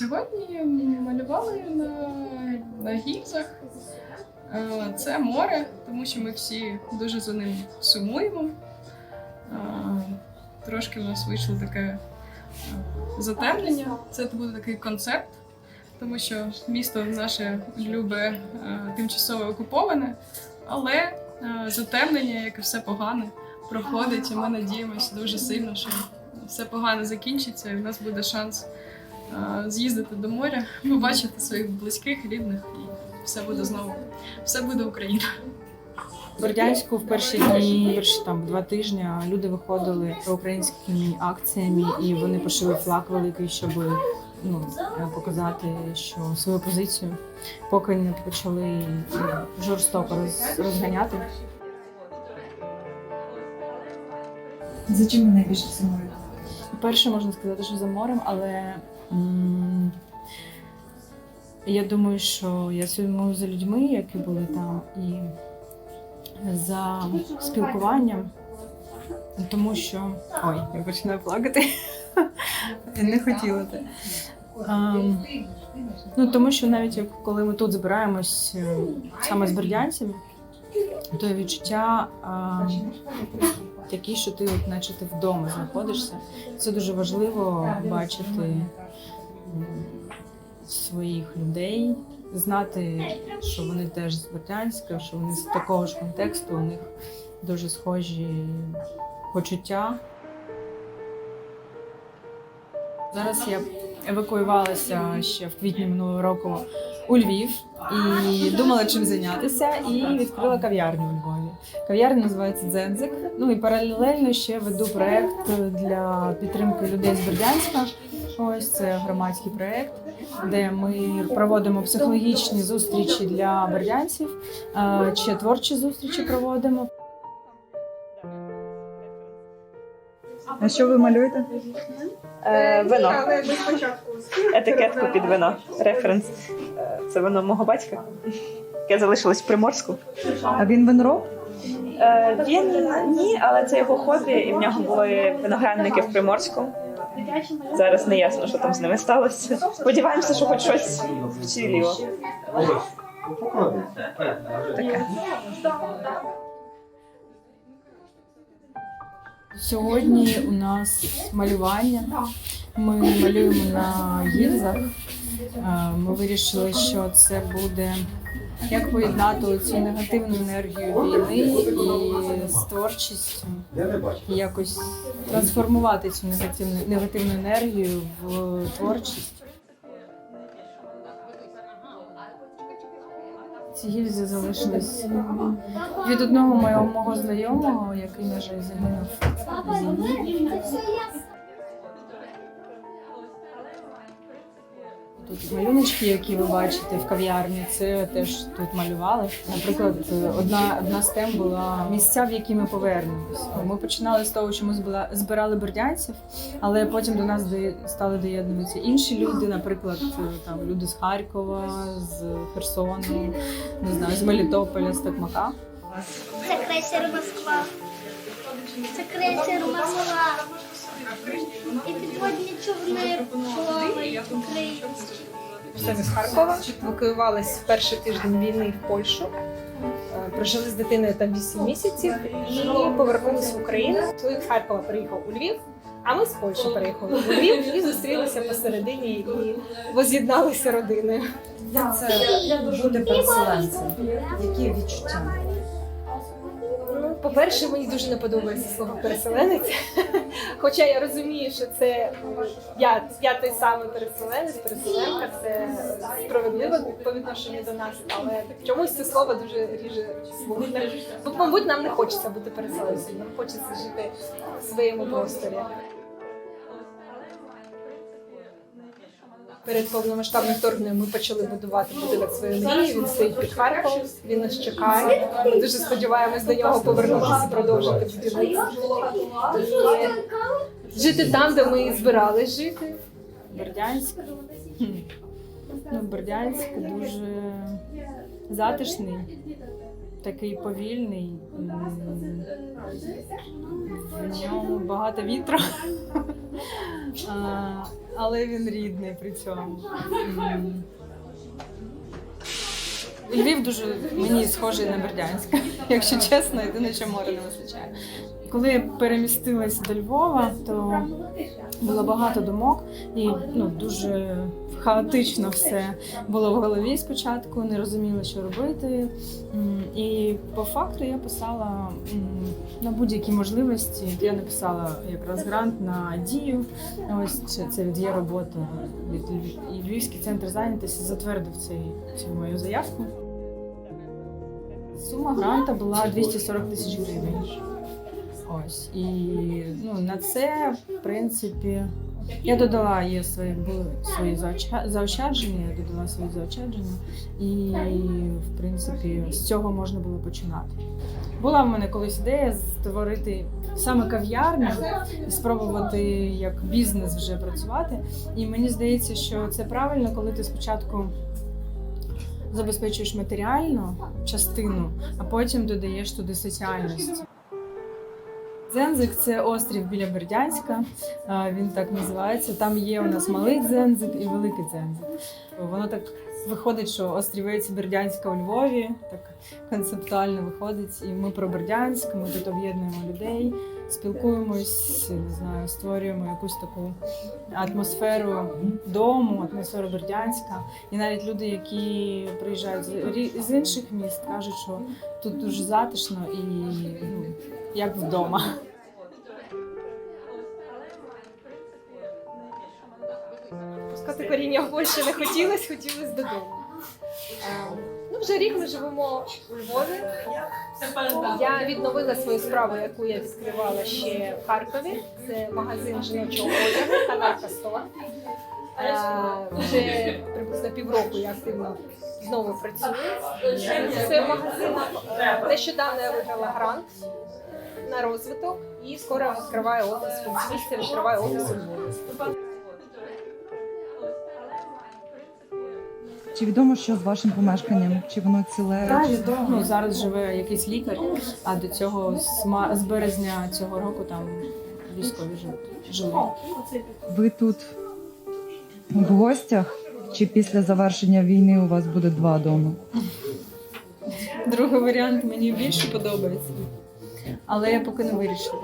Сьогодні малювали на, на гільзах. Е, Це море, тому що ми всі дуже за ним сумуємо. Е, Трошки в нас вийшло таке е, затемнення. Це буде такий концепт, тому що місто наше любе тимчасово окуповане, але затемнення, як і все погане, проходить, і ми надіємося дуже сильно, що все погано закінчиться, і в нас буде шанс з'їздити до моря, побачити своїх близьких, рідних, і все буде знову. Все буде Україна. В Бердянську в перші дні, перші там два тижні люди виходили українськими акціями, і вони пошили флаг великий, щоб ну, показати, що свою позицію, поки не почали ну, жорстоко розганяти. За чим ви найбільше сумуєте? Перше можна сказати, що за морем, але я думаю, що я сумую за людьми, які були там, і за спілкуванням, тому що. Ой, я починаю плакати. Не хотіла те. Ну, тому що навіть коли ми тут збираємось е, саме з бердянцями, то відчуття ем, такі, що ти, от, наче ти вдома знаходишся. Це дуже важливо бачити своїх людей, знати, що вони теж з Бердянська, що вони з такого ж контексту, у них дуже схожі почуття. Зараз я евакуювалася ще в квітні минулого року у Львів і думала, чим зайнятися, і відкрила кав'ярню у Львові. Кав'ярня називається Дзензик. Ну і паралельно ще веду проект для підтримки людей з Бердянська. Ось це громадський проект, де ми проводимо психологічні зустрічі для бердянців, ще творчі зустрічі проводимо. А що ви малюєте? Е, вино. Етикетку під вино. Референс. Е, Це вино мого батька, яке залишилось в Приморську. А він винороб? Е, Він ні, але це його хобі, і в нього були виноградники в Приморську. Зараз не ясно, що там з ними сталося. Сподіваємося, що хоч щось вціліло. Таке. Сьогодні у нас малювання. Ми малюємо на гільзах. Е, Ми вирішили, що це буде як поєднати цю негативну енергію війни і з творчістю, і якось трансформувати цю негативну, негативну енергію в творчість. Ці гільзи залишились. Від одного моєго мого знайомого, який, на жаль, загинув Тут малюночки, які ви бачите в кав'ярні, це теж тут малювали. Наприклад, одна, одна з тем була місця, в які ми повернемось. Ми починали з того, що ми збирали бердянців, але потім до нас стали доєднуватися інші люди, наприклад, там люди з Харкова, з Херсону, не знаю, з Мелітополя, з Токмака. Це Москва. Це крейсер Москва. І підводні човни плавають українські. самі з Харкова, евакуювались в перший тиждень війни в Польщу. Е, Прожили з дитиною там 8 місяців і повернулися в Україну. Чоловік з Харкова приїхав у Львів, а ми з Польщі переїхали у Львів і зустрілися посередині і воз'єдналися родиною. Як це бути переселенцем? Які відчуття? По-перше, мені дуже не подобається слово переселенець. Хоча я розумію, що це я, я той самий переселенець, переселенка, це справедливо по відношенню до нас, але чомусь це слово дуже ріже слух. Бо, мабуть, нам не хочеться бути переселенцем, нам хочеться жити в своєму просторі. Перед повномасштабним вторгненням ми почали будувати будинок своєї мрії. Він стоїть під Харковом, він нас чекає. Ми дуже сподіваємось до нього повернутися і продовжити будівництво. І жити там, де ми і збирались жити. Бердянськ. Ну, Бердянськ дуже затишний. Такий повільний. В ньому багато вітру. Але він рідний при цьому. Львів дуже мені схожий на Бердянськ, якщо чесно, єдине, що море не вистачає. Коли я перемістилась до Львова, то було багато думок і ну, дуже хаотично все було в голові спочатку, не розуміла, що робити. І по факту я писала на будь-які можливості. Я написала якраз грант на дію. Ось це, від є робота і Львівський центр зайнятості затвердив цей, цю мою заявку. Сума гранта була 240 тисяч гривень. Ось і ну на це, в принципі, я додала є свої свої заощадження, я додала свої заощадження, і в принципі з цього можна було починати. Була в мене колись ідея створити саме кав'ярню спробувати як бізнес вже працювати. І мені здається, що це правильно, коли ти спочатку забезпечуєш матеріальну частину, а потім додаєш туди соціальність. Дзензик це острів біля Бердянська. Він так називається. Там є у нас малий дзензик і великий дзензик. Воно так виходить, що острівець Бердянська у Львові, так концептуально виходить. І ми про Бердянськ, ми тут об'єднуємо людей, спілкуємось, не знаю, створюємо якусь таку атмосферу дому, атмосферу Бердянська. І навіть люди, які приїжджають з, інших міст, кажуть, що тут дуже затишно і ну, як вдома. Пускати коріння в Польщі не хотілося, хотілося додому. Е, Ну, вже рік ми живемо у Львові. Я відновила свою справу, яку я відкривала ще в Харкові. Це магазин жіночого одягу, канал Кастова. Вже приблизно півроку я активно знову працюю з цим магазином. Е, Нещодавно я виграла грант на розвиток і скоро відкриваю офіс відкриваю офіс у Львові. Чи відомо, що з вашим помешканням? Чи воно ціле? Так, відомо. Ну, зараз живе якийсь лікар, а до цього з, ма- з березня цього року там військові жи- жили. Ви тут в гостях? Чи після завершення війни у вас буде два доми? Другий варіант мені більше подобається. Але я поки не вирішила.